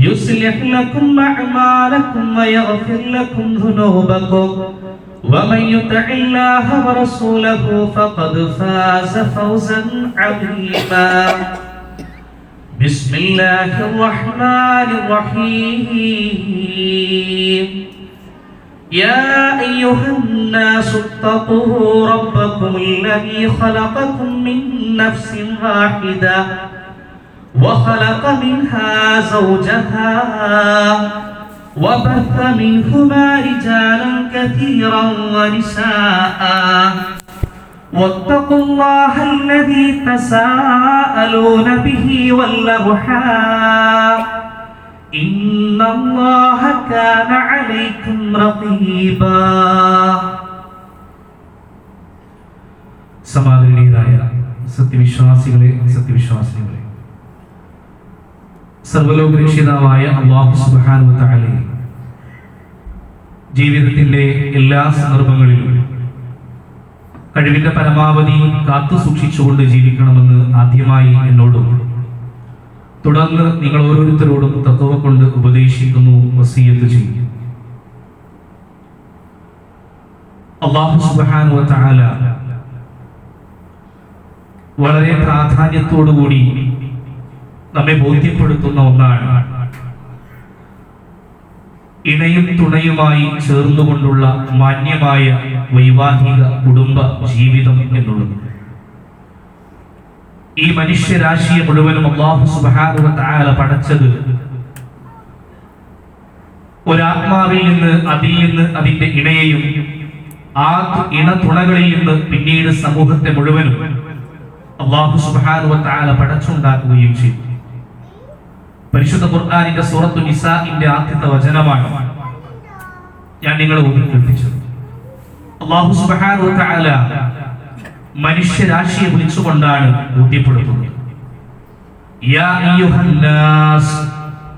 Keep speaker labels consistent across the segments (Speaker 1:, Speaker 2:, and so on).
Speaker 1: يصلح لكم أعمالكم ويغفر لكم ذنوبكم. ومن يطع الله ورسوله فقد فاز فوزا عظيما. بسم الله الرحمن الرحيم. يا أيها الناس اتقوا ربكم الذي خلقكم من نفس واحدة. وخلق منها زوجها وبث منهما رجالا كثيرا ونساء واتقوا الله الذي تساءلون به والارحام ان الله كان عليكم رقيبا സമാദരണീയരായ സത്യവിശ്വാസികളെ സത്യവിശ്വാസികളെ സർവലോകരക്ഷിതാവായ അള്ളാഹു സുബ്ഹാനഹു തആല ജീവിതത്തിന്റെ എല്ലാ സന്ദർഭങ്ങളിലും കഴിവിന്റെ പരമാവധി കാത്തു സൂക്ഷിച്ചുകൊണ്ട് ജീവിക്കണമെന്ന് ആദ്യമായി എന്നോടും തുടർന്ന് നിങ്ങൾ ഓരോരുത്തരോടും തത്വ കൊണ്ട് ഉപദേശിക്കുന്നു വസീയത്ത് ചെയ്യും. അള്ളാഹു സുബ്ഹാനഹു തആല വളരെ പ്രാധാന്യത്തോടുകൂടി നമ്മെ ബോധ്യപ്പെടുത്തുന്ന ഒന്നാണ്. ഇണയും തുണയുമായി ചേർന്നുകൊണ്ടുള്ള മാന്യമായ വൈവാഹിക കുടുംബ ജീവിതം എന്നുള്ളത്. ഈ മനുഷ്യരാശിയെ മുഴുവനും അള്ളാഹു സുബാനുവ താല പടച്ചത് ഒരാത്മാവിൽ നിന്ന് അതിൽ നിന്ന് അതിന്റെ ഇണയെയും ആ ഇണ തുണകളിൽ നിന്ന് പിന്നീട് സമൂഹത്തെ മുഴുവനും അള്ളാഹു സുബാനുവ താല പടച്ചുണ്ടാക്കുകയും ചെയ്തു. പരിശുദ്ധ ഖുർആാനിന്റെ സൂറത്തു നിസാഇന്റെ ആദ്യത്തെ വചനമാണ് ഞാൻ നിങ്ങളെ കേൾപ്പിച്ചത് അള്ളാഹു തആല മനുഷ്യരാശിയെ വിളിച്ചുകൊണ്ടാണ് ബോധ്യപ്പെടുത്തുന്നത്. യാ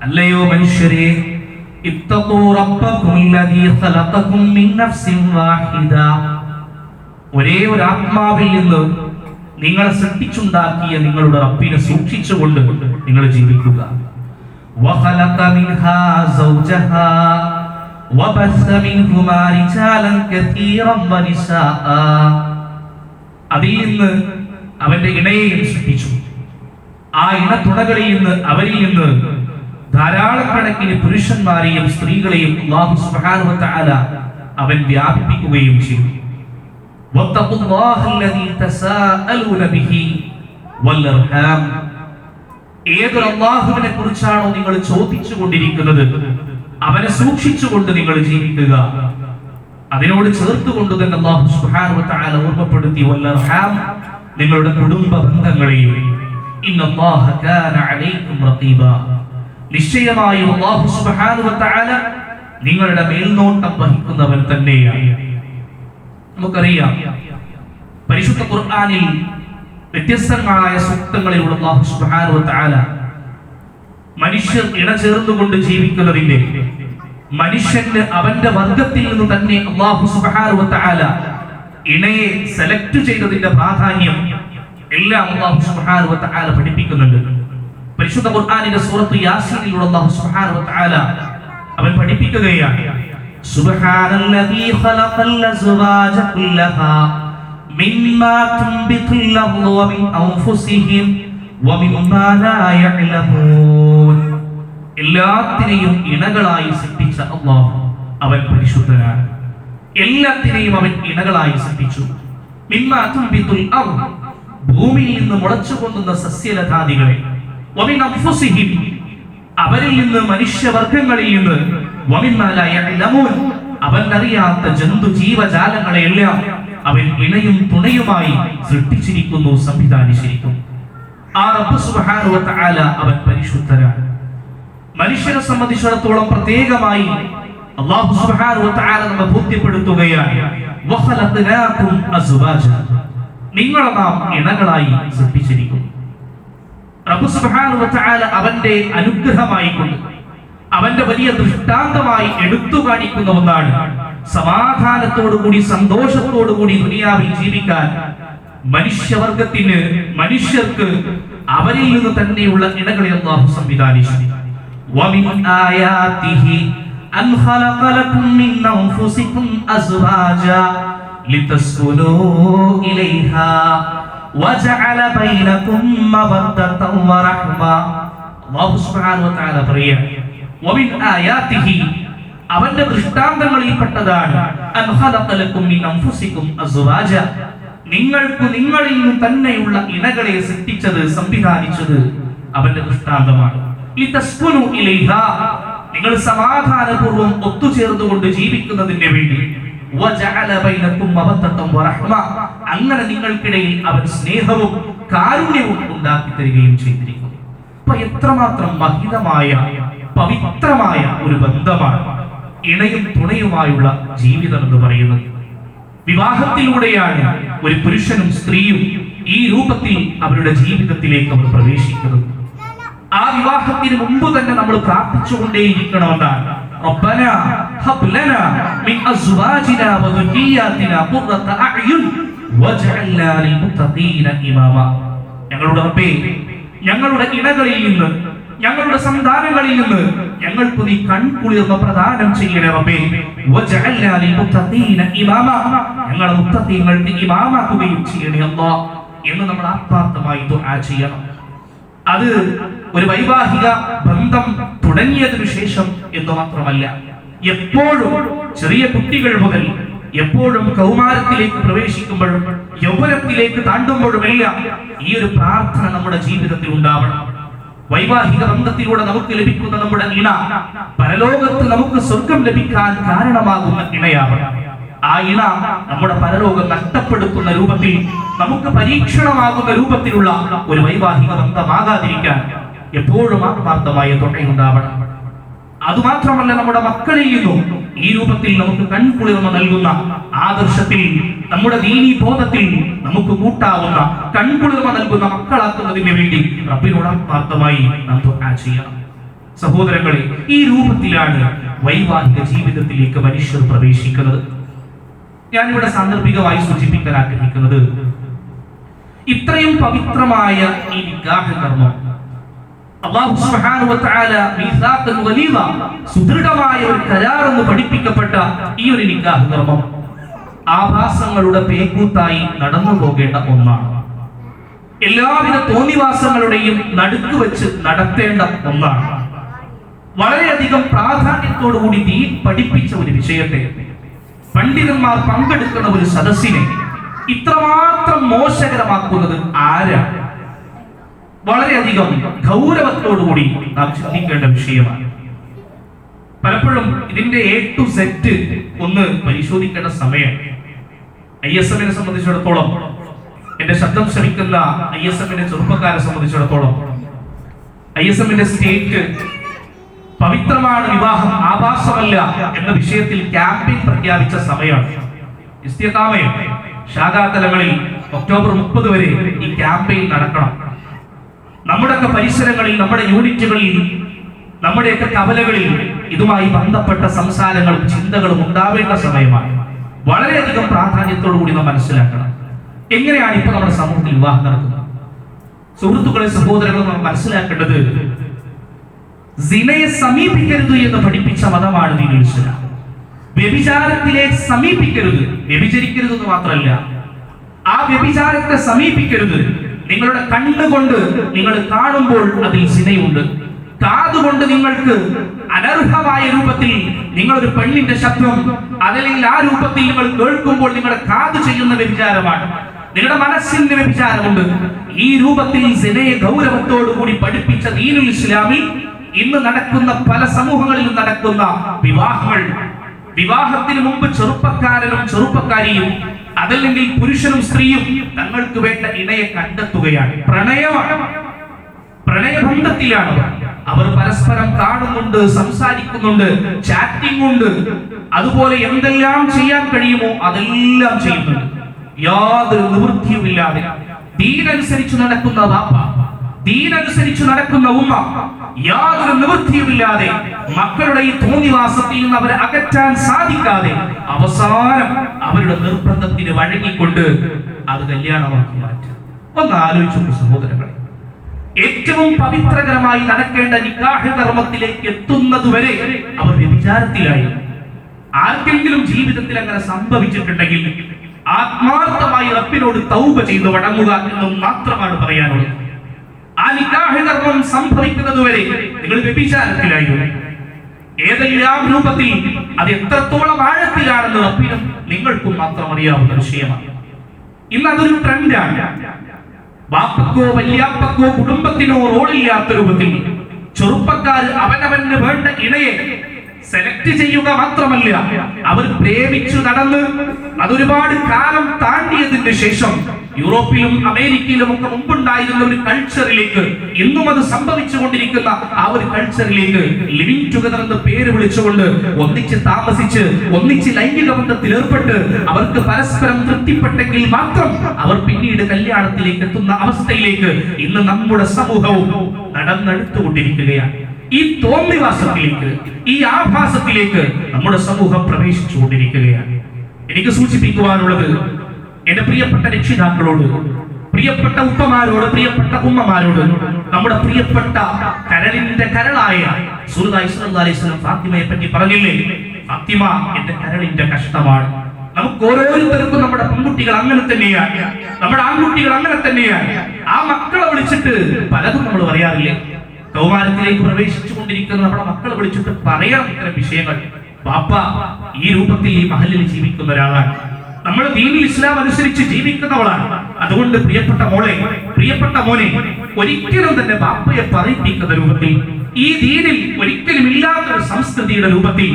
Speaker 1: അല്ലയോ മനുഷ്യരെ മിൻ നഫ്സിൻ വാഹിദ. ഒരേ ഒരു ആത്മാവിൽ നിന്ന് നിങ്ങളെ സൃഷ്ടിച്ചുണ്ടാക്കിയ നിങ്ങളുടെ റബ്ബിനെ സൂക്ഷിച്ചുകൊണ്ട് നിങ്ങൾ ജീവിക്കുക. وخلق منها زوجها وبث منهما رجالا كثيرا ونساء അതിൽ നിന്ന് അവന്റെ ഇണയെയും സൃഷ്ടിച്ചു ആ ഇണ തുണകളിൽ നിന്ന് അവരിൽ നിന്ന് ധാരാളക്കണക്കിന് പുരുഷന്മാരെയും സ്ത്രീകളെയും അല്ലാഹു സുബ്ഹാനഹു വ തആല അവൻ വ്യാപിപ്പിക്കുകയും ചെയ്തു واتقوا الله الذي تساءلون به والارحام ഏതൊരു അള്ളാഹുവിനെ കുറിച്ചാണോ നിങ്ങൾ ചോദിച്ചു കൊണ്ടിരിക്കുന്നത് അവനെ സൂക്ഷിച്ചുകൊണ്ട് നിങ്ങൾ ജീവിക്കുക. അതിനോട് ചേർത്തുകൊണ്ട് തന്നെ അള്ളാഹു തആല ഓർമ്മപ്പെടുത്തി വല്ലർഹാം നിങ്ങളുടെ കുടുംബ ബന്ധങ്ങളെയും നിശ്ചയമായും നിങ്ങളുടെ മേൽനോട്ടം വഹിക്കുന്നവൻ തന്നെയാണ്. നമുക്കറിയാം പരിശുദ്ധ ഖുർആനിൽ വ്യത്യസ്തങ്ങളായ സൂക്തങ്ങളിലുള്ള അല്ലാഹു സുബ്ഹാനഹു തആല മനുഷ്യർ ഇണചേർന്നുകൊണ്ട് ജീവിക്കുന്നതിന്റെ മനുഷ്യന് അവന്റെ വർഗത്തിൽ നിന്ന് തന്നെ അല്ലാഹു സുബ്ഹാനഹു തആല ഇണയെ സെലക്ട് ചെയ്തതിന്റെ പ്രാധാന്യം എല്ലാം അല്ലാഹു സുബ്ഹാനഹു തആല പഠിപ്പിക്കുന്നുണ്ട്. പരിശുദ്ധ ഖുർആനിന്റെ സൂറത്ത് യാസീനിലൂടെ അല്ലാഹു സുബ്ഹാനഹു തആല അവൻ പഠിപ്പിക്കുകയാണ്. സുബ്ഹാനല്ലദീ ഖലഖൽ അസ്വാജ കുല്ലഹാ. മിമ്മാ تنبت الأرض ومن അൻഫുസിഹിം ومما لا يعلمون. എല്ലാത്തിനെയും ഇണകളായി സൃഷ്ടിച്ച അല്ലാഹു അവൻ പരിശുദ്ധനാണ്. എല്ലാത്തിനെയും അവൻ ഇണകളായി സൃഷ്ടിച്ചു. ഭൂമിയിൽ നിന്ന് മുളച്ചു കൊണ്ടുന്ന സസ്യലതാദികളെ. അവരിൽ നിന്ന് മനുഷ്യവർഗങ്ങളിൽ നിന്ന്. അവൻ അറിയാത്ത ജന്തു ജന്തു ജീവജാലങ്ങളെയെല്ലാം അവൻ ഇണയും തുണയുമായി സൃഷ്ടിച്ചിരിക്കുന്നു സംവിധാനിച്ചിരിക്കും ആ റബ്ബ് തആല അവൻ പരിശുദ്ധനാണ്. മനുഷ്യരെ സംബന്ധിച്ചിടത്തോളം പ്രത്യേകമായി വ തആല നമ്മെ ബോധ്യപ്പെടുത്തുകയാണ്. നിങ്ങളെ നാം ഇണകളായി സൃഷ്ടിച്ചിരിക്കുന്നു. റബ്ബ് തആല അവന്റെ അനുഗ്രഹമായി കൊണ്ട് അവന്റെ വലിയ ദൃഷ്ടാന്തമായി എടുത്തു കാണിക്കുന്ന ഒന്നാണ് സമാധാനത്തോടുകൂടി സന്തോഷത്തോടുകൂടി ദുനിയാവിൽ ജീവിക്കാൻ മനുഷ്യവർഗത്തിന് മനുഷ്യർക്ക് അവരിൽ നിന്ന് തന്നെയുള്ള ഇണകളെ അള്ളാഹു സംവിധാനിച്ചു ومن آياته أن خلق لكم من أنفسكم أزواجا لتسكنوا إليها وجعل بينكم مودة ورحمة الله سبحانه وتعالى പറയാ ومن آياته അവന്റെ ദൃഷ്ടാന്തങ്ങളിൽപ്പെട്ടതാണ്. നിങ്ങൾക്ക് നിങ്ങളിൽ നിന്ന് തന്നെയുള്ള ഇണകളെ സൃഷ്ടിച്ചത് സംവിധാനിച്ചത് അവന്റെ ദൃഷ്ടാന്തമാണ്. നിങ്ങൾ സമാധാനപൂർവം ഒത്തുചേർന്നുകൊണ്ട് ജീവിക്കുന്നതിന് വേണ്ടി. അങ്ങനെ നിങ്ങൾക്കിടയിൽ അവൻ സ്നേഹവും കാരുണ്യവും ഉണ്ടാക്കി തരികയും ചെയ്തിരിക്കുന്നു. അപ്പൊ എത്രമാത്രം മഹിതമായ പവിത്രമായ ഒരു ബന്ധമാണ്. ഇണയും തുണയുമായുള്ള ജീവിതം എന്ന് പറയുന്നത് വിവാഹത്തിലൂടെയാണ് ഒരു പുരുഷനും സ്ത്രീയും ഈ രൂപത്തിൽ അവരുടെ ജീവിതത്തിലേക്ക് അവർ പ്രവേശിക്കുന്നത് ആ വിവാഹത്തിന് മുമ്പ് തന്നെ നമ്മൾ പ്രാർത്ഥിച്ചുകൊണ്ടേയിരിക്കണമെന്നാണ് ربنا هب لنا من ازواجنا وذرياتنا قرة اعين واجعلنا للمتقين اماما ഞങ്ങളുടെ റബ്ബേ ഞങ്ങളുടെ ഇണകളിൽ നിന്ന് ഞങ്ങളുടെ സന്താനങ്ങളിൽ നിന്ന് ഞങ്ങൾക്ക് നീ കൺകുളിർമ പ്രദാനം ചെയ്യണേ റബ്ബേ. ഞങ്ങളെ മുത്തഖീങ്ങൾക്ക് ഇമാമാക്കുകയും ചെയ്യണേ അല്ലാഹ് എന്ന് നമ്മൾ ആത്മാർത്ഥമായി ദുആ ചെയ്യണം. അത് ഒരു വൈവാഹിക ബന്ധം തുടങ്ങിയതിനു ശേഷം എന്ന് മാത്രമല്ല എപ്പോഴും ചെറിയ കുട്ടികൾ മുതൽ എപ്പോഴും കൗമാരത്തിലേക്ക് പ്രവേശിക്കുമ്പോഴും യൗവനത്തിലേക്ക് താണ്ടുമ്പോഴുമെല്ലാം ഈ ഒരു പ്രാർത്ഥന നമ്മുടെ ജീവിതത്തിൽ ഉണ്ടാവണം. വൈവാഹിക ബന്ധത്തിലൂടെ നമുക്ക് ലഭിക്കുന്ന നമ്മുടെ ഇണ പരലോകത്ത് നമുക്ക് സ്വർഗം ലഭിക്കാൻ കാരണമാകുന്ന ഇണയാവണം. ആ ഇണ നമ്മുടെ പരലോകം നഷ്ടപ്പെടുത്തുന്ന രൂപത്തിൽ നമുക്ക് പരീക്ഷണമാകുന്ന രൂപത്തിലുള്ള ഒരു വൈവാഹിക ബന്ധമാകാതിരിക്കാൻ എപ്പോഴും ആത്മാർത്ഥമായ തൊണ്ടയുണ്ടാവണം. അതുമാത്രമല്ല നമ്മുടെ മക്കളിൽ നിന്നും ഈ രൂപത്തിൽ നമുക്ക് കൺകുളിർമ നൽകുന്ന ആദർശത്തിൽ നമ്മുടെ ദീനീ ബോധത്തിൽ നമുക്ക് കൂട്ടാവുന്ന കൺകുളിർമ നൽകുന്ന മക്കളാക്കുന്നതിന് വേണ്ടി റബ്ബിനോട് ആത്മാർത്ഥമായി നാം ദുആ ചെയ്യണം. സഹോദരങ്ങളെ ഈ രൂപത്തിലാണ് വൈവാഹിക ജീവിതത്തിലേക്ക് മനുഷ്യർ പ്രവേശിക്കുന്നത്. ഇവിടെ സാന്ദർഭികമായി സൂചിപ്പിക്കാൻ ആഗ്രഹിക്കുന്നത് ഇത്രയും പവിത്രമായ ഈ നിക്കാഹ് കർമ്മം അല്ലാഹു സുബ്ഹാനഹു വ തആല മീസാഖൻ വലീദ സുദൃഢമായ ഒരു കരാർ എന്ന് പഠിപ്പിക്കപ്പെട്ട ഈ ഒരു നിക്കാഹ് നിർമ്മം ആഭാസങ്ങളുടെ പേക്കൂത്തായി നടന്നു പോകേണ്ട ഒന്നാണ്. എല്ലാവിധ തോന്നിവാസങ്ങളുടെയും നടുക്ക് വെച്ച് നടത്തേണ്ട ഒന്നാണ്. വളരെയധികം പ്രാധാന്യത്തോടുകൂടി നീ പഠിപ്പിച്ച ഒരു വിഷയത്തെ. പണ്ഡിതന്മാർ പങ്കെടുക്കുന്ന ഒരു സദസ്സിനെ ഇത്രമാത്രം മോശകരമാക്കുന്നത് ആരാണ്? വളരെയധികം ഗൗരവത്തോടുകൂടി നാം ചിന്തിക്കേണ്ട വിഷയമാണ്. പലപ്പോഴും ഇതിന്റെ എ ടു സെറ്റ് ഒന്ന് പരിശോധിക്കേണ്ട സമയം. ഐ എസ് എമ്മിനെ സംബന്ധിച്ചിടത്തോളം എന്റെ ശബ്ദം ശ്രമിക്കുന്ന ഐ എസ് എമ്മിന്റെ ചെറുപ്പക്കാരെ സംബന്ധിച്ചിടത്തോളം ഐ എസ് എമ്മിന്റെ സ്റ്റേറ്റ് പവിത്രമാണ് വിവാഹം ആഭാസമല്ല എന്ന വിഷയത്തിൽ ക്യാമ്പയിൻ പ്രഖ്യാപിച്ച സമയമാണ്. ഇസ്തിയത്താമയം ശാഖാതലങ്ങളിൽ ഒക്ടോബർ മുപ്പത് വരെ ഈ ക്യാമ്പയിൻ നടക്കണം. നമ്മുടെയൊക്കെ പരിസരങ്ങളിൽ നമ്മുടെ യൂണിറ്റുകളിൽ നമ്മുടെയൊക്കെ കവലകളിൽ ഇതുമായി ബന്ധപ്പെട്ട സംസാരങ്ങളും ചിന്തകളും ഉണ്ടാവേണ്ട സമയമാണ്. വളരെയധികം പ്രാധാന്യത്തോടു കൂടി നാം മനസ്സിലാക്കണം. എങ്ങനെയാണ് ഇപ്പൊ നമ്മുടെ സമൂഹത്തിൽ വിവാഹം നടക്കുന്നത്? സുഹൃത്തുക്കളെ സഹോദരങ്ങളും നാം മനസ്സിലാക്കേണ്ടത് സിനയെ സമീപിക്കരുത് എന്ന് പഠിപ്പിച്ച മതമാണ് ദീനുൽ ഇസ്ലാം. വ്യഭിചാരത്തിലെ സമീപിക്കരുത് വ്യഭിചരിക്കരുത് എന്ന് മാത്രമല്ല ആ വ്യഭിചാരത്തെ സമീപിക്കരുത് നിങ്ങളുടെ കണ്ണുകൊണ്ട് നിങ്ങൾ കാണുമ്പോൾ അതിൽ സിനയുണ്ട്. കാതുകൊണ്ട് നിങ്ങൾക്ക് അനർഹമായ രൂപത്തിൽ നിങ്ങളൊരു പെണ്ണിന്റെ ശബ്ദം അതല്ലെങ്കിൽ ആ രൂപത്തിൽ നിങ്ങൾ കേൾക്കുമ്പോൾ നിങ്ങളുടെ കാത് ചെയ്യുന്ന വ്യഭിചാരമാണ് നിങ്ങളുടെ മനസ്സിന്റെ വ്യഭിചാരമുണ്ട് ഈ രൂപത്തിൽ സിനയെ ഗൗരവത്തോടു കൂടി പഠിപ്പിച്ച ദീനുൽ ഇസ്ലാമി ഇന്ന് നടക്കുന്ന പല സമൂഹങ്ങളിലും നടക്കുന്ന വിവാഹങ്ങൾ. വിവാഹത്തിന് മുമ്പ് ചെറുപ്പക്കാരനും ചെറുപ്പക്കാരിയും അതല്ലെങ്കിൽ പുരുഷനും സ്ത്രീയും തങ്ങൾക്ക് വേണ്ട ഇണയെ കണ്ടെത്തുകയാണ്. പ്രണയമാണ് പ്രണയബന്ധത്തിലാണ് അവർ. പരസ്പരം കാണുന്നുണ്ട് സംസാരിക്കുന്നുണ്ട് ചാറ്റിംഗ് ഉണ്ട്. അതുപോലെ എന്തെല്ലാം ചെയ്യാൻ കഴിയുമോ അതെല്ലാം ചെയ്യുന്നുണ്ട്. യാതൊരു നിവൃത്തിയുമില്ലാതെ ദീനനുസരിച്ച് നടക്കുന്ന വാപ്പ. ദീനനുസരിച്ച് നടക്കുന്ന ഉമ്മ യാതൊരു നിവൃത്തിയുമില്ലാതെ മക്കളുടെ ഈ തോന്നിവാസത്തിൽ നിന്ന് അവരെ അകറ്റാൻ സാധിക്കാതെ അവസാനം അവരുടെ നിർബന്ധത്തിന് വഴങ്ങിക്കൊണ്ട് അത് കല്യാണമാക്കി മാറ്റുക ഒന്ന് ആലോചിച്ചു സഹോദരങ്ങളെ. ഏറ്റവും പവിത്രകരമായി നടക്കേണ്ട നിക്കാഹ് കർമ്മത്തിലേക്ക് എത്തുന്നതുവരെ അവർ വ്യഭിചാരത്തിലായി. ആർക്കെങ്കിലും ജീവിതത്തിൽ അങ്ങനെ സംഭവിച്ചിട്ടുണ്ടെങ്കിൽ ആത്മാർത്ഥമായി റബ്ബിനോട് തൗപ ചെയ്ത് വടങ്ങുക എന്നും മാത്രമാണ് പറയാനുള്ളത്. നിക്കാഹ് കർമ്മം സംഭവിക്കുന്നതുവരെ നിങ്ങൾ വ്യഭിചാരത്തിലായിരുന്നു ഏതെല്ലാം രൂപത്തിൽ അത് എത്രത്തോളം ആഴത്തിലാണെന്ന് റബ്ബിനും നിങ്ങൾക്കും മാത്രം അറിയാവുന്ന വിഷയമാണ്. ഇന്ന് അതൊരു ട്രെൻഡാണ്. ബാപ്പക്കോ വല്യാപ്പക്കോ കുടുംബത്തിനോ റോളില്ലാത്ത രൂപത്തിൽ ചെറുപ്പക്കാർ അവനവന് വേണ്ട ഇണയെ സെലക്ട് ചെയ്യുക മാത്രമല്ല അവർ പ്രേമിച്ചു നടന്ന് അതൊരുപാട് കാലം താണ്ടിയതിന് ശേഷം യൂറോപ്പിലും അമേരിക്കയിലും ഒക്കെ മുമ്പുണ്ടായിരുന്ന ഒരു കൾച്ചറിലേക്ക് ഇന്നും അത് സംഭവിച്ചു കൊണ്ടിരിക്കുന്ന ആ ഒരു കൾച്ചറിലേക്ക് ലിവിങ് ടുഗദർ എന്ന് പേര് വിളിച്ചുകൊണ്ട് ഒന്നിച്ച് താമസിച്ച് ഒന്നിച്ച് ലൈംഗിക ബന്ധത്തിൽ ഏർപ്പെട്ട് അവർക്ക് പരസ്പരം തൃപ്തിപ്പെട്ടെങ്കിൽ മാത്രം അവർ പിന്നീട് കല്യാണത്തിലേക്ക് എത്തുന്ന അവസ്ഥയിലേക്ക് ഇന്ന് നമ്മുടെ സമൂഹവും നടന്നെടുത്തുകൊണ്ടിരിക്കുകയാണ്. ഈ തോന്നിവാസത്തിലേക്ക് ഈ ആഭാസത്തിലേക്ക് നമ്മുടെ സമൂഹം പ്രവേശിച്ചുകൊണ്ടിരിക്കുകയാണ്. എനിക്ക് സൂചിപ്പിക്കുവാനുള്ളത് എന്റെ പ്രിയപ്പെട്ട രക്ഷിതാക്കളോട് പ്രിയപ്പെട്ട ഉപ്പമാരോട് പ്രിയപ്പെട്ട ഉമ്മമാരോട് നമ്മുടെ പ്രിയപ്പെട്ട കരളിന്റെ കരളായ സുഹൃദായി അലൈഹിസ്ലം ഫാത്തിമയെ പറ്റി പറഞ്ഞില്ലേ? ഫാത്തിമ എന്റെ കരളിന്റെ കഷ്ടമാണ്. നമുക്ക് ഓരോരുത്തർക്കും നമ്മുടെ പെൺകുട്ടികൾ അങ്ങനെ തന്നെയാണ് നമ്മുടെ ആൺകുട്ടികൾ അങ്ങനെ തന്നെയാണ് ആ മക്കളെ വിളിച്ചിട്ട് പലതും നമ്മൾ പറയാറില്ലേ? കൗമാരത്തിലേക്ക് പ്രവേശിച്ചു കൊണ്ടിരിക്കുന്ന നമ്മുടെ മക്കൾ വിളിച്ചിട്ട് പറയണം ഇത്തരം വിഷയങ്ങൾ. പാപ്പ ഈ രൂപത്തിൽ ഈ മഹലിൽ ജീവിക്കുന്ന ഒരാളാണ്. നമ്മൾ ദീനിൽ ഇസ്ലാം അനുസരിച്ച് ജീവിക്കുന്നവളാണ്. അതുകൊണ്ട് പ്രിയപ്പെട്ട മോളെ പ്രിയപ്പെട്ട മോനെ ഒരിക്കലും തന്നെ ബാപ്പയെ പറയിപ്പിക്കുന്ന രൂപത്തിൽ ഈ ദീനിൽ ഒരിക്കലും ഇല്ലാത്തൊരു സംസ്കൃതിയുടെ രൂപത്തിൽ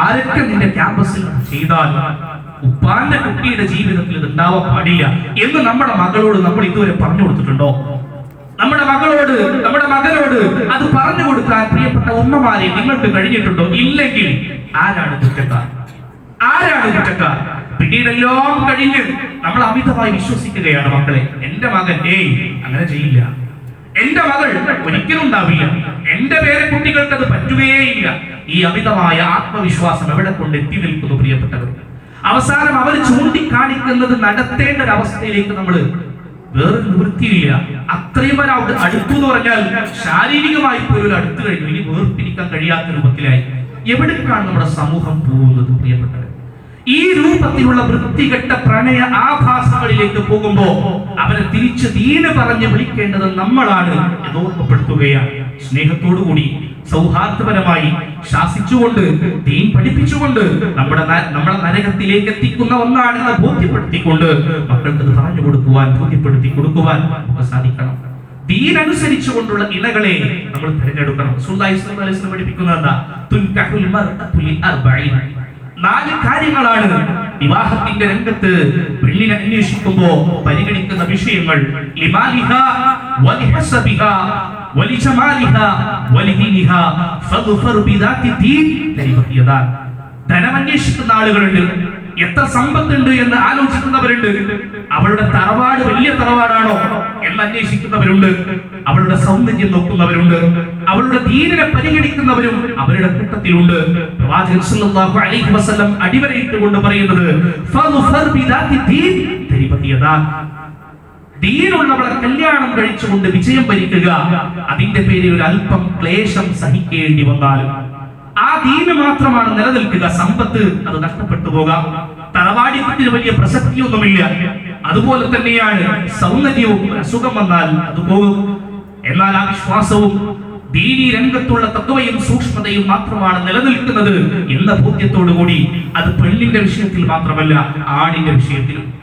Speaker 1: ആരൊക്കെ നിന്റെ ക്യാമ്പസിൽ ചെയ്താൽ ഉപ്പാന്റെ കുട്ടിയുടെ ജീവിതത്തിൽ ഇത് ഉണ്ടാവാൻ പാടില്ല എന്ന് നമ്മുടെ മകളോട് നമ്മൾ ഇതുവരെ പറഞ്ഞു കൊടുത്തിട്ടുണ്ടോ? നമ്മുടെ മകളോട് നമ്മുടെ മകനോട് അത് പറഞ്ഞു കൊടുക്കാൻ പ്രിയപ്പെട്ട ഉമ്മമാരെ നിങ്ങൾക്ക് കഴിഞ്ഞിട്ടുണ്ടോ? ഇല്ലെങ്കിൽ ആരാണ് കുറ്റക്കാർ? ആരാണ് കുറ്റക്കാർ? പിന്നീടെല്ലാം കഴിഞ്ഞ് നമ്മൾ അമിതമായി വിശ്വസിക്കുകയാണ് മക്കളെ. എന്റെ മകൻ ഏയ് അങ്ങനെ ചെയ്യില്ല. എന്റെ മകൾ ഒരിക്കലും ഉണ്ടാവില്ല. എന്റെ പേരെ കുട്ടികൾക്ക് അത് പറ്റുകയേയില്ല. ഈ അമിതമായ ആത്മവിശ്വാസം എവിടെ കൊണ്ട് എത്തി നിൽക്കുന്നു പ്രിയപ്പെട്ടവർ? അവസാനം അവർ ചൂണ്ടിക്കാണിക്കുന്നത് നടത്തേണ്ട ഒരു അവസ്ഥയിലേക്ക് നമ്മൾ വേറെ നിവൃത്തിയില്ല. അത്രയും വരെ അവിടെ അടുത്തു എന്ന് പറഞ്ഞാൽ ശാരീരികമായി പോലും അടുത്ത് കഴിഞ്ഞു. ഇനി വേർപിരിക്കാൻ കഴിയാത്ത രൂപത്തിലായി. എവിടേക്കാണ് നമ്മുടെ സമൂഹം പോകുന്നത് പ്രിയപ്പെട്ടത് ഈ രൂപത്തിലുള്ള വൃത്തികെട്ട പ്രണയ ആഭാസങ്ങളിലേക്ക് പോകുമ്പോ അവരെ തിരിച്ച് വീണ് പറഞ്ഞ് വിളിക്കേണ്ടത് നമ്മളാണ് ഓർമ്മപ്പെടുത്തുകയാണ്. സ്നേഹത്തോടുകൂടി സൗഹാർദ്ദപരമായി ശാസിച്ചുകൊണ്ട് ദീൻ പഠിപ്പിച്ചുകൊണ്ട് നമ്മുടെ നമ്മുടെ നരകത്തിലേക്ക് എത്തിക്കുന്ന ഒന്നാണെന്ന് ബോധ്യപ്പെടുത്തിക്കൊണ്ട് മക്കൾക്ക് പറഞ്ഞു കൊടുക്കുവാൻ ബോധ്യപ്പെടുത്തി കൊടുക്കുവാൻ നമുക്ക് സാധിക്കണം. ദീൻ അനുസരിച്ചുകൊണ്ടുള്ള ഇണകളെ നമ്മൾ തിരഞ്ഞെടുക്കണം. സുല്ലാഹി സ്വല്ലല്ലാഹു അലൈഹി വസല്ലം പഠിപ്പിക്കുന്നത് എന്താ? തുൻകഹുൽ മർഅതു ലി അർബഈൻ. നാല് കാര്യങ്ങളാണ് വിവാഹത്തിന്റെ രംഗത്ത് പെണ്ണിനെ അന്വേഷിക്കുമ്പോ പരിഗണിക്കുന്ന വിഷയങ്ങൾ. ലിമാലിഹ വലിഹസബിഹ വലിജമാലിഹ വലിദീനിഹ ഫദ്ഫർ ബിദാത്തി ദീൻ. തരിബത്തിയതാ ധനം അന്വേഷിക്കുന്ന ആളുകളുണ്ട്. എത്ര സമ്പത്തുണ്ട് എന്ന് ആലോചിക്കുന്നവരുണ്ട്. അവളുടെ തറവാട് വലിയ തറവാടാണോ എന്ന് അന്വേഷിക്കുന്നവരുണ്ട്. അവളുടെ സൗന്ദര്യം നോക്കുന്നവരുണ്ട്. അവളുടെ ധീരനെ പരിഗണിക്കുന്നവരും അവരുടെ കൂട്ടത്തിലുണ്ട്. പ്രവാചകൻ വസല്ലം അടിവരയിട്ടുകൊണ്ട് പറയുന്നത് ദീനുള്ളവളെ കല്യാണം കഴിച്ചുകൊണ്ട് വിജയം ഭരിക്കുക അതിന്റെ പേരിൽ ഒരു അല്പം ക്ലേശം സഹിക്കേണ്ടി വന്നാൽ ആ ദീന് മാത്രമാണ് നിലനിൽക്കുക. സമ്പത്ത് അത് നഷ്ടപ്പെട്ടു പോകാം. തറവാടിപ്പത്തിന് വലിയ പ്രസക്തിയൊന്നുമില്ല. അതുപോലെ തന്നെയാണ് സൗന്ദര്യവും അസുഖം വന്നാൽ അത് പോകും. എന്നാൽ ആ വിശ്വാസവും ദീനി രംഗത്തുള്ള തത്വയും സൂക്ഷ്മതയും മാത്രമാണ് നിലനിൽക്കുന്നത് എന്ന ബോധ്യത്തോടു കൂടി അത് പെണ്ണിന്റെ വിഷയത്തിൽ മാത്രമല്ല ആണിന്റെ വിഷയത്തിലും.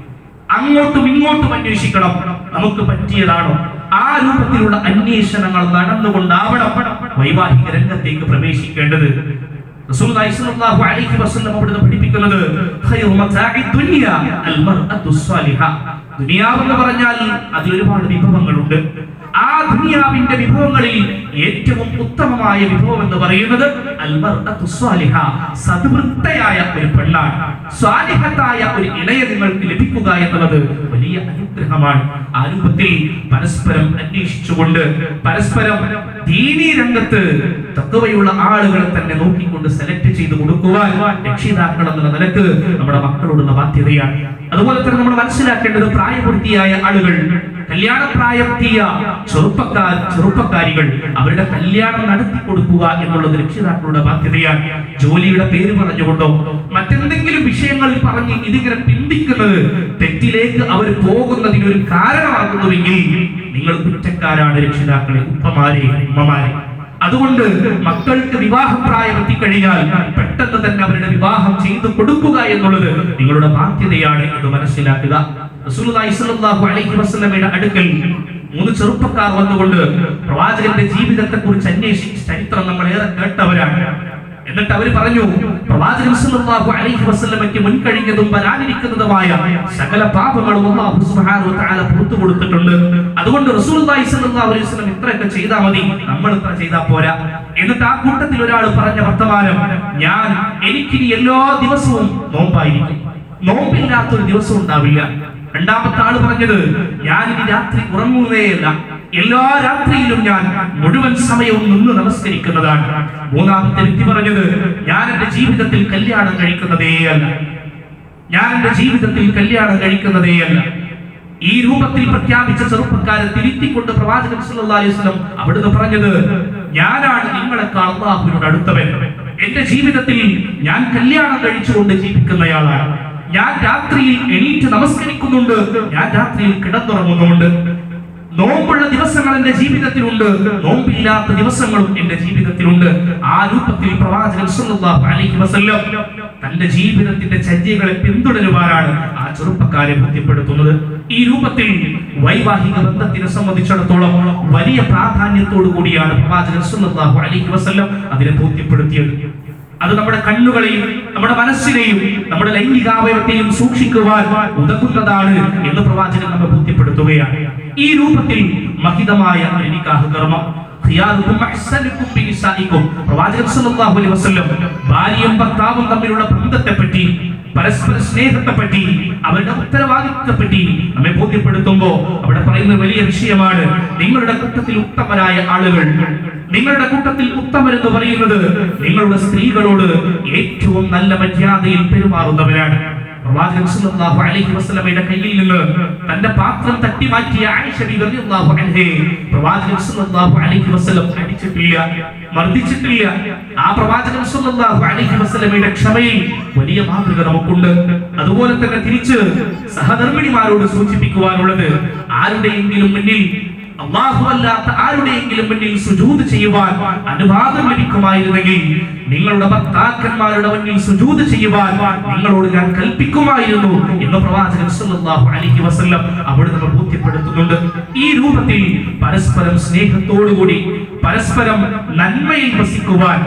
Speaker 1: അങ്ങോട്ടും ഇങ്ങോട്ടും അന്വേഷിക്കണം. നമുക്ക് പറ്റിയതാണോ? ആ രൂപത്തിലുള്ള അന്വേഷണങ്ങൾ നടന്നുകൊണ്ടാവണം വൈവാഹിക രംഗത്തേക്ക് പ്രവേശിക്കേണ്ടത്. അവിടുന്ന് പഠിപ്പിക്കുന്നത് ദുനിയാവ് എന്ന് പറഞ്ഞാൽ അതിലൊരുപാട് വിഭവങ്ങളുണ്ട്. ആ ദുനിയാവിന്റെ വിഭവങ്ങളിൽ ഏറ്റവും ഉത്തമമായ വിഭവം എന്ന് പറയുന്നത് അൽ മർഅത്തു സ്വാലിഹ സദ്വൃത്തയായ ഒരു പെണ്ണാണ്. സ്വാലിഹത്തായ ഒരു ഇണയെ നിങ്ങൾക്ക് ലഭിക്കുക എന്നുള്ളത് വലിയ അനുഗ്രഹമാണ്. ആ രൂപത്തിൽ പരസ്പരം അന്വേഷിച്ചുകൊണ്ട് പരസ്പരം ദീനി രംഗത്ത് തത്വയുള്ള ആളുകളെ തന്നെ നോക്കിക്കൊണ്ട് സെലക്ട് ചെയ്ത് കൊടുക്കുവാൻ രക്ഷിതാക്കൾ എന്നുള്ള നിലയ്ക്ക് നമ്മുടെ മക്കളോടുള്ള ബാധ്യതയാണ്. അതുപോലെ തന്നെ നമ്മൾ മനസ്സിലാക്കേണ്ടത് പ്രായപൂർത്തിയായ ആളുകൾ കല്യാണപ്രായത്തിയ ചെറുപ്പക്കാർ ചെറുപ്പക്കാരികൾ അവരുടെ കല്യാണം നടത്തി കൊടുക്കുക എന്നുള്ളത് രക്ഷിതാക്കളുടെ ബാധ്യതയാണ്. ജോലിയുടെ പേര് പറഞ്ഞുകൊണ്ടോ മറ്റെന്തെങ്കിലും വിഷയങ്ങൾ പറഞ്ഞ് ഇതിങ്ങനെ പിന്തിക്കുന്നത് തെറ്റിലേക്ക് അവർ പോകുന്നതിന് ഒരു കാരണമാകുന്നുവെങ്കിൽ നിങ്ങൾ കുറ്റക്കാരാണ് രക്ഷിതാക്കളെ ഉപ്പമാരെ ഉമ്മമാരെ. അതുകൊണ്ട് മക്കൾക്ക് വിവാഹപ്രായം എത്തിക്കഴിഞ്ഞാൽ പെട്ടെന്ന് തന്നെ അവരുടെ വിവാഹം ചെയ്തു കൊടുക്കുക എന്നുള്ളത് നിങ്ങളുടെ ബാധ്യതയാണ് എന്ന് മനസ്സിലാക്കുക. അലൈഹി അടുക്കൽ മൂന്ന് ചെറുപ്പക്കാർ വന്നുകൊണ്ട് പ്രവാചകന്റെ ജീവിതത്തെ കുറിച്ച് അന്വേഷിച്ച് ചരിത്രം നമ്മൾ ഏറെ കേട്ടവരാണ്. എന്നിട്ട് അവർ പറഞ്ഞു പ്രവാചകൻ സല്ലല്ലാഹു അലൈഹി വസല്ലമയ്ക്ക് മുൻകഴിഞ്ഞതും വരാനിരിക്കുന്നതുമായ സകല പാപങ്ങളും അല്ലാഹു സുബ്ഹാനഹു വ തആല പുറത്തു കൊടുത്തിട്ടുണ്ട്. അതുകൊണ്ട് റസൂലുള്ളാഹി സ്വല്ലല്ലാഹു അലൈഹി വസല്ലം ഇത്രയൊക്കെ ചെയ്താൽ മതി. നമ്മൾ ഇത്ര ചെയ്താൽ പോരാ. എന്നിട്ട് ആ കൂട്ടത്തിൽ ഒരാൾ പറഞ്ഞ വർത്തമാനം ഞാൻ എനിക്ക് എല്ലാ ദിവസവും നോമ്പായിരിക്കും. നോമ്പില്ലാത്തൊരു ദിവസം ഉണ്ടാവില്ല. രണ്ടാമത്തെ ആൾ പറഞ്ഞത് ഞാൻ ഇനി രാത്രി ഉറങ്ങുകയല്ല എല്ലാ രാത്രിയിലും ഞാൻ മുഴുവൻ സമയവും നിന്ന് നമസ്കരിക്കുന്നതാണ്. മൂന്നാമത്തെ വ്യക്തി പറഞ്ഞത് ഞാൻ എന്റെ ജീവിതത്തിൽ കല്യാണം കഴിക്കുന്നതേ അല്ല. ഞാൻ എന്റെ ജീവിതത്തിൽ കല്യാണം കഴിക്കുന്നതേ അല്ല. ഈ രൂപത്തിൽ പ്രഖ്യാപിച്ച ചെറുപ്പക്കാരെ തിരുത്തിക്കൊണ്ട് പ്രവാചകൻ വസല്ലം അവിടുന്ന് പറഞ്ഞത് ഞാനാണ് നിങ്ങളെക്കാൾ അള്ളാഹുവിനോട് അടുത്തവൻ. എന്റെ ജീവിതത്തിൽ ഞാൻ കല്യാണം കഴിച്ചുകൊണ്ട് ജീവിക്കുന്നയാളാണ്. ഞാൻ രാത്രിയിൽ എണീറ്റ് നമസ്കരിക്കുന്നുണ്ട്. ഞാൻ രാത്രിയിൽ കിടന്നുറങ്ങുന്നുണ്ട് നോമ്പുള്ള ദിവസങ്ങൾ എന്റെ ജീവിതത്തിലുണ്ട്. നോമ്പില്ലാത്ത ദിവസങ്ങളും എന്റെ ജീവിതത്തിലുണ്ട്. ആ രൂപത്തിൽ പ്രവാചകൻ അലൈഹി വസല്ലം തന്റെ ജീവിതത്തിന്റെ ചര്യകളെ പിന്തുടരുവാനാണ് ആ ചെറുപ്പക്കാരെ ബോധ്യപ്പെടുത്തുന്നത്. ഈ രൂപത്തിൽ വൈവാഹിക ബന്ധത്തിനെ സംബന്ധിച്ചിടത്തോളം വലിയ പ്രാധാന്യത്തോടു കൂടിയാണ് പ്രവാചകൻ അലൈഹി വസല്ലം അതിനെ ബോധ്യപ്പെടുത്തിയത്. അത് നമ്മുടെ കണ്ണുകളെയും നമ്മുടെ മനസ്സിനെയും നമ്മുടെ ലൈംഗികാവയവത്തെയും സൂക്ഷിക്കുവാൻ ഉതകുന്നതാണ് എന്ന് പ്രവാചകൻ നമ്മെ ബോധ്യപ്പെടുത്തുകയാണ്. ഈ രൂപത്തിൽ മഹിതമായ നിക്കാഹ് കർമ്മം. ഭാര്യയും ഭർത്താവും തമ്മിലുള്ള ബന്ധത്തെ പറ്റി പരസ്പര സ്നേഹത്തെ പറ്റി അവരുടെ ഉത്തരവാദിത്വത്തെ പറ്റി നമ്മെ ബോധ്യപ്പെടുത്തുമ്പോ അവിടെ പറയുന്ന വലിയ വിഷയമാണ് നിങ്ങളുടെ കൂട്ടത്തിൽ ഉത്തമരായ ആളുകൾ നിങ്ങളുടെ കൂട്ടത്തിൽ ഉത്തമരെന്ന് പറയുന്നത് നിങ്ങളുടെ സ്ത്രീകളോട് ഏറ്റവും നല്ല മര്യാദയിൽ പെരുമാറുന്നവരാണ്. പ്രവാചകൻ സല്ലല്ലാഹു അലൈഹി വസല്ലമയുടെ കയ്യിൽ നിന്ന് തന്റെ പാത്രം തട്ടി മാറ്റിയ പ്രവാചകൻ സല്ലല്ലാഹു അലൈഹി ആ പ്രവാചകൻ സല്ലല്ലാഹു അലൈഹി വസല്ലമയുടെ ക്ഷമയിൽ വലിയ മാതൃക നമുക്കുണ്ട്. അതുപോലെ തന്നെ തിരിച്ച് സഹധർമ്മിണിമാരോട് സൂചിപ്പിക്കുവാനുള്ളത് ആരുടെയെങ്കിലും മുന്നിൽ അള്ളാഹുവല്ലാത്ത ആരുടെയെങ്കിലും മുന്നിൽ സുജൂത് ചെയ്യുവാൻ അനുവാദം ലഭിക്കുമായിരുന്നെങ്കിൽ നിങ്ങളുടെ ഭർത്താക്കന്മാരുടെ മുന്നിൽ സുജൂത് ചെയ്യുവാൻ നിങ്ങളോട് ഞാൻ കൽപ്പിക്കുമായിരുന്നു എന്ന് പ്രവാചകൻ സല്ലല്ലാഹു അലൈഹി വസല്ലം അവിടെ നമ്മൾ ബോധ്യപ്പെടുത്തുന്നുണ്ട് ഈ രൂപത്തിൽ പരസ്പരം സ്നേഹത്തോടുകൂടി പരസ്പരം നന്മയിൽ വസിക്കുവാൻ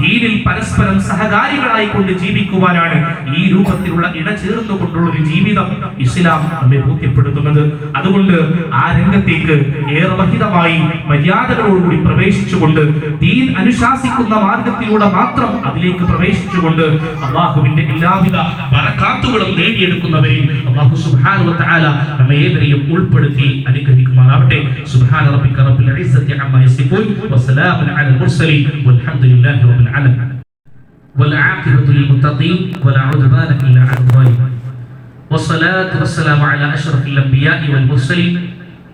Speaker 1: ദീനിൽ പരസ്പരം സഹകാരികളായി കൊണ്ട് ജീവിക്കുവാനാണ് ഈ രൂപത്തിലുള്ള ഇടചേർന്നുകൊണ്ടുള്ള ഒരു ജീവിതം ഇസ്ലാം നമ്മെ ബോധ്യപ്പെടുത്തുന്നത്. അതുകൊണ്ട് ആ രംഗത്തേക്ക് ഏറെ മഹിതമായി മര്യാദകളോടുകൂടി പ്രവേശിച്ചുകൊണ്ട് ദീൻ അനുശാസിക്കുന്ന മാർഗത്തിലൂടെ മാത്രം അതിലേക്ക് പ്രവേശിച്ചുകൊണ്ട് അള്ളാഹുവിന്റെ എല്ലാവിധ വരക്കാത്തുകളും നേടിയെടുക്കുന്നവരിൽ അള്ളാഹു സുബ്ഹാനഹു വ തആല നമ്മെ ഏവരെയും ഉൾപ്പെടുത്തി അനുഗ്രഹിക്കുമാറാവട്ടെ സുബ്ഹാന റബ്ബിക റബ്ബിൽ ഇസ്സത്തി അമ്മാ യസിഫൂൻ വസലാമുൻ അലൽ മുർസലീൻ വൽഹംദുലില്ലാഹി റബ്ബിൽ ആലമീൻ والعاقبة للمتقين ولا عدوان إلا على الظالمين والصلاة والسلام على أشرف الأنبياء والمرسلين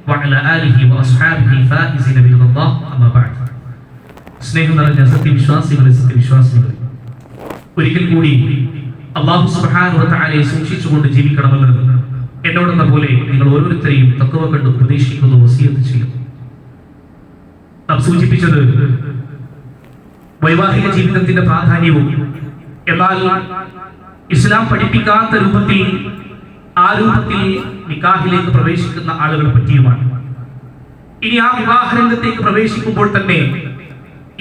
Speaker 1: وعلى آله وأصحابه الفائزين برضا الله أما بعد സ്നേഹം നിറഞ്ഞ സത്യവിശ്വാസികളെ സത്യവിശ്വാസികളെ. ഒരിക്കൽ കൂടി അള്ളാഹു സുഹാനുറത്താരെ സൂക്ഷിച്ചുകൊണ്ട് ജീവിക്കണമെന്ന് എന്നോടെന്ന പോലെ നിങ്ങൾ ഓരോരുത്തരെയും തത്വ കണ്ട് ഉപദേശിക്കുന്നു വസീയത്ത് ചെയ്യുന്നു നാം സൂചിപ്പിച്ചത് വൈവാഹിക ജീവിതത്തിന്റെ പ്രാധാന്യവും എന്നാൽ ഇസ്ലാം പഠിപ്പിക്കാത്ത രൂപത്തിൽ ആ രൂപത്തിൽ നിക്കാഹിലേക്ക് പ്രവേശിക്കുന്ന ആളുകളെ പറ്റിയുമാണ്. ഇനി ആ വിവാഹ രംഗത്തേക്ക് പ്രവേശിക്കുമ്പോൾ തന്നെ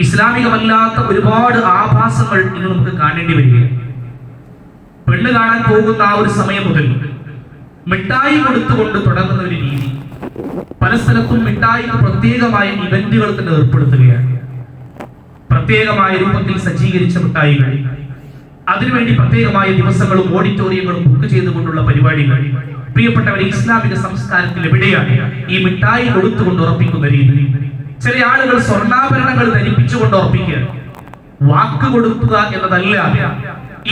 Speaker 1: ഇസ്ലാമികമല്ലാത്ത ഒരുപാട് ആഭാസങ്ങൾ ഇന്ന് നമുക്ക് കാണേണ്ടി വരികയാണ്. പെണ്ണ് കാണാൻ പോകുന്ന ആ ഒരു സമയം മുതൽ മിഠായി കൊടുത്തുകൊണ്ട് തുടങ്ങുന്ന ഒരു രീതി പല സ്ഥലത്തും മിഠായി പ്രത്യേകമായ ഇവന്റുകൾ തന്നെ ഏർപ്പെടുത്തുകയാണ്. പ്രത്യേകമായ രൂപത്തിൽ സജ്ജീകരിച്ച മിഠായികൾ അതിനുവേണ്ടി പ്രത്യേകമായ ദിവസങ്ങളും ഓഡിറ്റോറിയങ്ങളും ബുക്ക് ചെയ്തുകൊണ്ടുള്ള പരിപാടികൾ. പ്രിയപ്പെട്ടവരെ ഇസ്ലാമിക സംസ്കാരത്തിൽ എവിടെയാണ് ഈ മിഠായി കൊടുത്തുകൊണ്ട് ഉറപ്പിക്കുന്ന രീതി? ചില ആളുകൾ സ്വർണാഭരണങ്ങൾ ധരിപ്പിച്ചുകൊണ്ട് ഉറപ്പിക്കുക. വാക്ക് കൊടുക്കുക എന്നതല്ല.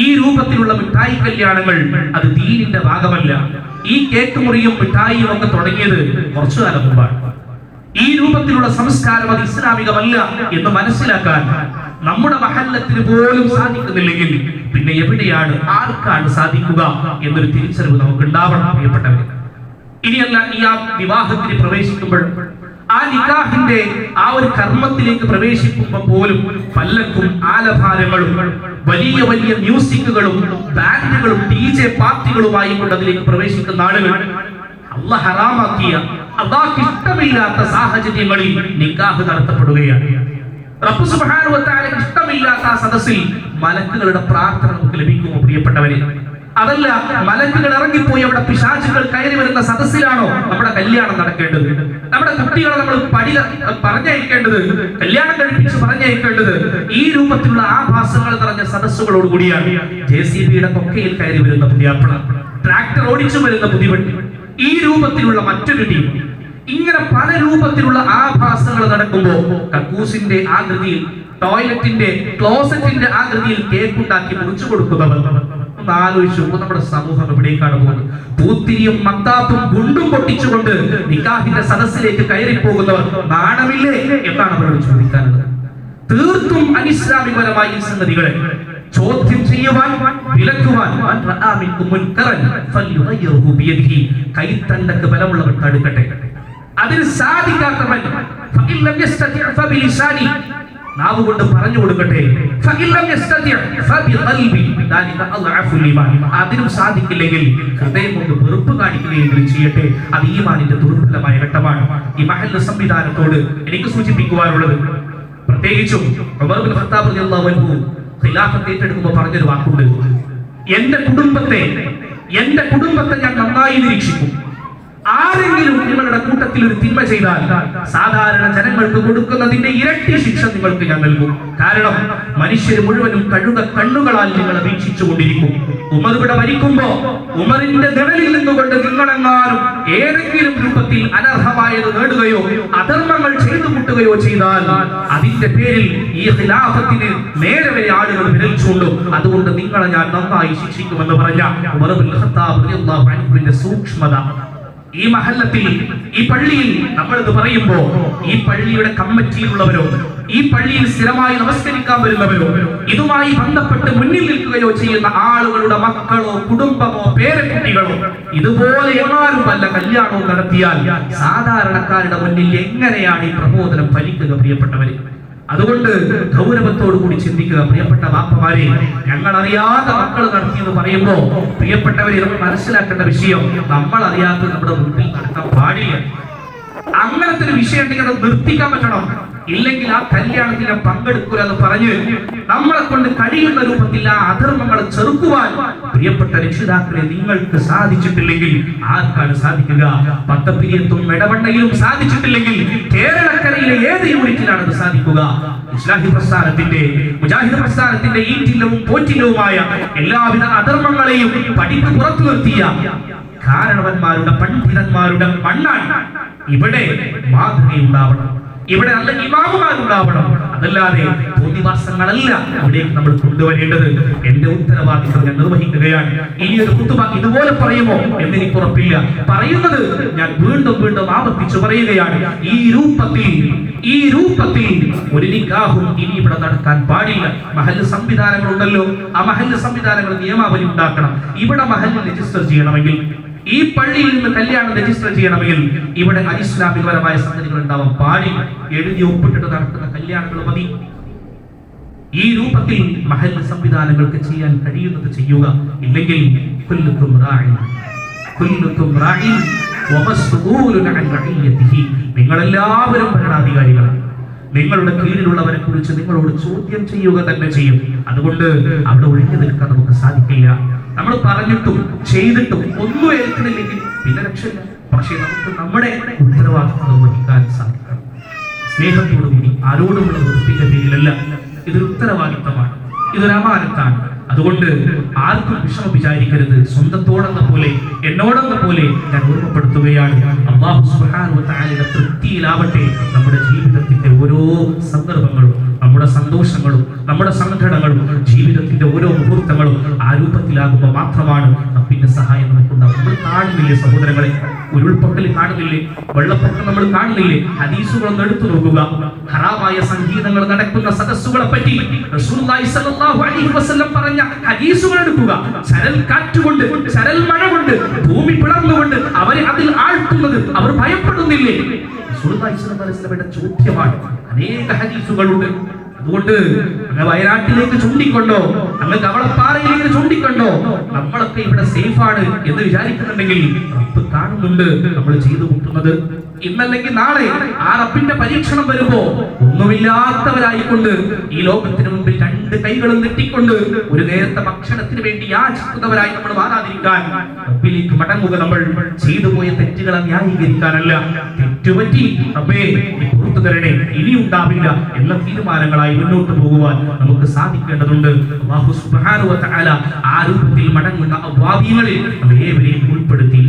Speaker 1: ഈ രൂപത്തിലുള്ള മിഠായി കല്യാണങ്ങൾ അത് ദീനിന്റെ ഭാഗമല്ല. ഈ കേക്ക് മുറിയും മിഠായിയും ഒക്കെ തുടങ്ങിയത് കുറച്ചു കാലം മുമ്പാണ്. ഈ രൂപത്തിലുള്ള സംസ്കാരം അത് ഇസ്ലാമികമല്ല എന്ന് മനസ്സിലാക്കാൻ നമ്മുടെ മഹല്ലത്തിന് പോലും സാധിക്കുന്നില്ലെങ്കിൽ പിന്നെ എവിടെയാണ് ആർക്കാണ് സാധിക്കുക എന്നൊരു തിരിച്ചറിവ് നമുക്ക് ഉണ്ടാവണം പ്രിയപ്പെട്ടവർ ഇനിയല്ല ഈ ആ വിവാഹത്തിന് പ്രവേശിക്കുമ്പോൾ ആ നിക്കാഹിന്റെ ആ ഒരു കർമ്മത്തിലേക്ക് പ്രവേശിക്കുമ്പോൾ പോലും പല്ലക്കും ആലഭാരങ്ങളും വലിയ വലിയ മ്യൂസിക്കുകളും ബാൻഡുകളും ഡി ജെ പാർട്ടികളുമായി കൊണ്ട് അതിലേക്ക് പ്രവേശിക്കുന്ന ആളുകൾ അള്ള ഹറാമാക്കിയ അള്ളാഹ് ഇഷ്ടമില്ലാത്ത സാഹചര്യങ്ങളിൽ നിക്കാഹ് നടത്തപ്പെടുകയാണ്. റബ്ബു തആല ഇഷ്ടമില്ലാത്ത ആ സദസ്സിൽ മലക്കുകളുടെ പ്രാർത്ഥന നമുക്ക് ലഭിക്കുമോ പ്രിയപ്പെട്ടവരെ? അതല്ല മലക്കുകൾ ഇറങ്ങിപ്പോയി അവിടെ പിശാചുകൾ കയറി വരുന്ന സദസ്സിലാണോ നമ്മുടെ കല്യാണം നടക്കേണ്ടത്? കുട്ടികളെ നമ്മൾ പടി പറഞ്ഞയക്കേണ്ടത് കല്യാണം കഴിപ്പിച്ച് പറഞ്ഞയക്കേണ്ടത് ഈ രൂപത്തിലുള്ള ആഭാസങ്ങൾ നിറഞ്ഞ സദസ്സുകളോട് കൂടിയാണ്. ജെ സി ബിയുടെ കൊക്കയിൽ കയറി വരുന്ന പുതിയാപ്പിള ട്രാക്ടർ ഓടിച്ചു വരുന്ന പുതിയവണ്ടി ഈ രൂപത്തിലുള്ള മറ്റൊരു ടീം. ഇങ്ങനെ പല രൂപത്തിലുള്ള ആഭാസങ്ങൾ നടക്കുമ്പോൾ കക്കൂസിന്റെ ആകൃതിയിൽ ടോയ്ലറ്റിന്റെ ക്ലോസറ്റിന്റെ ആകൃതിയിൽ കേക്ക് ഉണ്ടാക്കി മുറിച്ചു കൊടുക്കുന്നവർ ഒന്ന് ആലോചിച്ചു നമ്മുടെ സമൂഹം എവിടേക്കാണ് പോകുന്നത്? പൂത്തിരിയും മത്താപ്പും ഗുണ്ടും പൊട്ടിച്ചുകൊണ്ട് നിക്കാഹിന്റെ സദസ്സിലേക്ക് കയറി പോകുന്നവർ നാണമില്ലേ എന്നാണ് അവരോട് ചോദിക്കാനുള്ളത്. തീർത്തും അനിസ്ലാമികപരമായ സംഗതികളെ ചോദ്യം ചെയ്യുവാൻ വിലക്കുവാൻ കൈത്തണ്ടക്ക് ബലമുള്ളവർ തടുക്കട്ടെ. അതിന് സാധിക്കാത്തവൻ ഫഇൻ ലം യസ്തതി' ഫബിലിസാനി നാവ് കൊണ്ട് പറഞ്ഞു കൊടുക്കട്ടെ അതിനും സാധിക്കില്ലെങ്കിൽ ഹൃദയം കൊണ്ട് വെറുപ്പ് കാണിക്കുകയെങ്കിലും ചെയ്യട്ടെ. അത് ഈമാനിന്റെ ദുർബലമായ ഘട്ടമാണ്. ഈ മഹല്ല സംവിധാനത്തോട് എനിക്ക് സൂചിപ്പിക്കുവാനുള്ളത് പ്രത്യേകിച്ചും ഖിലാഫത്ത് ഏറ്റെടുക്കുമ്പോൾ പറഞ്ഞൊരു വാക്കുണ്ട്. എന്റെ കുടുംബത്തെ എന്റെ കുടുംബത്തെ ഞാൻ നന്നായി നിരീക്ഷിക്കും. ആരെങ്കിലും നിങ്ങളുടെ കൂട്ടത്തിൽ ഒരു തിന്മ ചെയ്താൽ സാധാരണ ജനങ്ങൾക്ക് കൊടുക്കുന്നതിന്റെ ഇരട്ടി ശിക്ഷ നിങ്ങൾക്ക് ഞാൻ നൽകും. കാരണം മനുഷ്യർ മുഴുവനും കഴുക കണ്ണുകളാൽ നിങ്ങളെ വീക്ഷിച്ചു കൊണ്ടിരിക്കും. ഉമർ ഇവിടെ മരിക്കുമ്പോ ഉമറിന്റെ നിഴലിൽ നിന്നുകൊണ്ട് നിങ്ങളെങ്ങാനും ഏതെങ്കിലും രൂപത്തിൽ അനർഹമായത് നേടുകയോ അധർമ്മങ്ങൾ ചെയ്തു കൂട്ടുകയോ ചെയ്താൽ അതിന്റെ പേരിൽ ഈ ഖിലാഫത്തിന് നേരെ വരെ ആളുകൾ വിരൽ അതുകൊണ്ട് നിങ്ങളെ ഞാൻ നന്നായി ശിക്ഷിക്കുമെന്ന് പറഞ്ഞ ഉമർ സൂക്ഷ്മത ഈ മഹല്ലത്തിൽ ഈ പള്ളിയിൽ നമ്മൾ ഇത് പറയുമ്പോ ഈ പള്ളിയുടെ കമ്മിറ്റിയിലുള്ളവരോ ഈ പള്ളിയിൽ സ്ഥിരമായി നമസ്കരിക്കാൻ വരുന്നവരോ ഇതുമായി ബന്ധപ്പെട്ട് മുന്നിൽ നിൽക്കുകയോ ചെയ്യുന്ന ആളുകളുടെ മക്കളോ കുടുംബമോ പേരക്കുട്ടികളോ ഇതുപോലെ വല്ല കല്യാണവും നടത്തിയാൽ സാധാരണക്കാരുടെ മുന്നിൽ എങ്ങനെയാണ് ഈ പ്രബോധനം ഫലിക്കുക പ്രിയപ്പെട്ടവരെ? അതുകൊണ്ട് ഗൗരവത്തോടു കൂടി ചിന്തിക്കുക പ്രിയപ്പെട്ട വാപ്പമാരെ. ഞങ്ങൾ അറിയാത്ത മക്കൾ നടത്തിയെന്ന് പറയുമ്പോ പ്രിയപ്പെട്ടവരെ നമ്മൾ മനസ്സിലാക്കേണ്ട വിഷയം നമ്മൾ അറിയാത്ത നമ്മുടെ മുന്നിൽ നടത്താൻ പാടില്ല. അങ്ങനത്തെ ഒരു വിഷയം ഉണ്ടെങ്കിൽ അത് നിർത്തിക്കാൻ പറ്റണം. ഇല്ലെങ്കിൽ ആ കല്യാണത്തിന് പങ്കെടുക്കൂലെന്ന് പറഞ്ഞ് നമ്മളെ കൊണ്ട് കഴിയുന്ന രൂപത്തിൽ ആ അധർമ്മങ്ങളെ ചെറുക്കുവാൻ പ്രിയപ്പെട്ട രക്ഷിതാക്കളെ നിങ്ങൾക്ക് സാധിച്ചിട്ടില്ലെങ്കിൽ ആർക്കാണ് സാധിക്കുക? പത്തപ്പിരിയത്തും ഇടവണ്ണയിലും സാധിച്ചിട്ടില്ലെങ്കിൽ കേരളക്കരയിലെ ഏത് യൂണിറ്റിലാണ് അത് സാധിക്കുക? ഇസ്ലാഹി പ്രസ്ഥാനത്തിന്റെ മുജാഹിദ് പ്രസ്ഥാനത്തിന്റെ ഈറ്റില്ലവും പോറ്റില്ലവുമായ എല്ലാവിധ അധർമ്മങ്ങളെയും പഠിപ്പ് പുറത്തു നിർത്തിയ കാരണവന്മാരുടെ പണ്ഡിതന്മാരുടെ മണ്ണാണ് ഇവിടെ മാതൃകയുണ്ടാവണം. ഇവിടെ നല്ല ഇമാമുമാരുണ്ടാവണം. അതല്ലാതെ തോന്നിവാസങ്ങളല്ല അവിടേക്ക് നമ്മൾ കൊണ്ടുവരേണ്ടത്. എന്റെ ഉത്തരവാദിത്വം ഞാൻ നിർവഹിക്കുകയാണ്. ഇനി ഒരു കുത്തുബ ഇതുപോലെ പറയുമോ എന്നെനിക്ക് ഉറപ്പില്ല. പറയുന്നത് ഞാൻ വീണ്ടും വീണ്ടും ആവർത്തിച്ചു പറയുകയാണ്. ഈ രൂപത്തിൽ ഈ രൂപത്തിൽ ഒരു നിക്കാഹും ഇനി ഇവിടെ നടക്കാൻ പാടില്ല. മഹൽ സംവിധാനങ്ങളുണ്ടല്ലോ. ആ മഹൽ സംവിധാനങ്ങൾ നിയമാവലി ഉണ്ടാക്കണം. ഇവിടെ മഹൽ രജിസ്റ്റർ ചെയ്യണമെങ്കിൽ ഈ പള്ളിയിൽ നിന്ന് കല്യാണം രജിസ്റ്റർ ചെയ്യണമെങ്കിൽ ഇവിടെ അനിസ്ലാമികപരമായ സംഗതികൾ ഉണ്ടാവാൻ പാടില്ല എഴുതി ഒപ്പിട്ടിട്ട് നടത്തുന്ന കല്യാണങ്ങൾ മതി. ഈ രൂപത്തിൽ മഹൽ സംവിധാനങ്ങൾക്ക് ചെയ്യാൻ കഴിയുന്നത് ചെയ്യുക. ഇല്ലെങ്കിൽ നിങ്ങളെല്ലാവരും ഭരണാധികാരികളാണ് നിങ്ങളുടെ കീഴിലുള്ളവരെ കുറിച്ച് നിങ്ങളോട് ചോദ്യം ചെയ്യുക തന്നെ ചെയ്യും. അതുകൊണ്ട് അവിടെ ഒഴിഞ്ഞു നിൽക്കാൻ നമുക്ക് സാധിക്കില്ല. നമ്മൾ പറഞ്ഞിട്ടും ചെയ്തിട്ടും ഒന്നും ഏൽക്കുന്നില്ലെങ്കിൽ പിന്നെ രക്ഷയില്ല. പക്ഷേ നമുക്ക് നമ്മുടെ ഉത്തരവാദിത്വം നിർവഹിക്കാൻ സാധിക്കണം. സ്നേഹത്തോടുകൂടി ആരോടുമുള്ള വെറുപ്പിന്റെ പേരിലല്ല. ഇതൊരു ഉത്തരവാദിത്തമാണ്. ഇതൊരു അമാനത്താണ്. അതുകൊണ്ട് ആർക്കും വിഷമം വിചാരിക്കരുത്. സ്വന്തത്തോടെന്ന പോലെ എന്നോടെന്ന പോലെ ഞാൻ ഓർമ്മപ്പെടുത്തുകയാണ്. അള്ളാഹു തആലയുടെ തൃപ്തിയിലാവട്ടെ നമ്മുടെ ജീവിതത്തിന്റെ ഓരോ സന്ദർഭങ്ങളും നമ്മുടെ സന്തോഷങ്ങളും നമ്മുടെ സങ്കടങ്ങളും ജീവിതത്തിന്റെ ഓരോ മുഹൂർത്തങ്ങളും ആ രൂപത്തിലാകുമ്പോൾ മാത്രമാണ് റബ്ബിന്റെ സഹായം നമുക്കുണ്ടാവും നമ്മൾ കാണുന്നില്ലേ സഹോദരങ്ങളെ? ഉരുൾപൊട്ടൽ കാണുന്നില്ലേ? വെള്ളപ്പൊക്കം നമ്മൾ കാണുന്നില്ലേ? ഹദീസുകളൊന്ന് എടുത്തു നോക്കുക. ഹറാമായ സംഗീതങ്ങൾ നടക്കുന്ന സദസ്സുകളെ പറ്റി വസല്ലം പറഞ്ഞ ഹദീസുകൾ എടുക്കുക. ചരൽ കാറ്റുകൊണ്ട് ചരൽ മഴ കൊണ്ട് ഭൂമി പിളർന്നുകൊണ്ട് അവരെ അതിൽ ആഴ്ത്തുന്നത് അവർ ഭയപ്പെടുന്നില്ലേ? ചോദ്യമാണ്. അനേക ഹദീസുകളുണ്ട്. അതുകൊണ്ട് അങ്ങ് വയനാട്ടിലേക്ക് ചൂണ്ടിക്കൊണ്ടോ? അങ്ങ് കവളപ്പാറയിലേക്ക് ചൂണ്ടിക്കൊണ്ടോ? നമ്മളൊക്കെ ഇവിടെ സേഫാണ് എന്ന് വിചാരിക്കുന്നുണ്ടെങ്കിൽ റബ്ബ് കാണുന്നുണ്ട്. നമ്മൾ ചെയ്തു കൂട്ടുന്നത് ഇന്നല്ലെങ്കിൽ നാളെ ആ റബ്ബിന്റെ പരീക്ഷണം വരുമ്പോ ഒന്നുമില്ലാത്തവരായിക്കൊണ്ട് ഈ ലോകത്തിന് മുമ്പിൽ രണ്ട് കൈകളും നെട്ടിക്കൊണ്ട് ഒരു നേരത്തെ ഭക്ഷണത്തിന് വേണ്ടി യാചിക്കുന്നവരായി നമ്മൾ മാറാതിരിക്കാൻ റബ്ബിലേക്ക് മടങ്ങുക നമ്മൾ ചെയ്തു പോയ തെറ്റുകളെ ന്യായീകരിക്കാനല്ല. തെറ്റുപറ്റി റബ്ബേ പുറത്തു തരണേ ഇനി ഉണ്ടാവില്ല എന്ന തീരുമാനങ്ങളായി മുന്നോട്ട് പോകുവാൻ നമുക്ക് സാധിക്കേണ്ടതുണ്ട്. ആ രൂപത്തിൽ മടങ്ങുന്ന അവാദികളിൽ നമ്മെ ഏവരെയും ഉൾപ്പെടുത്തി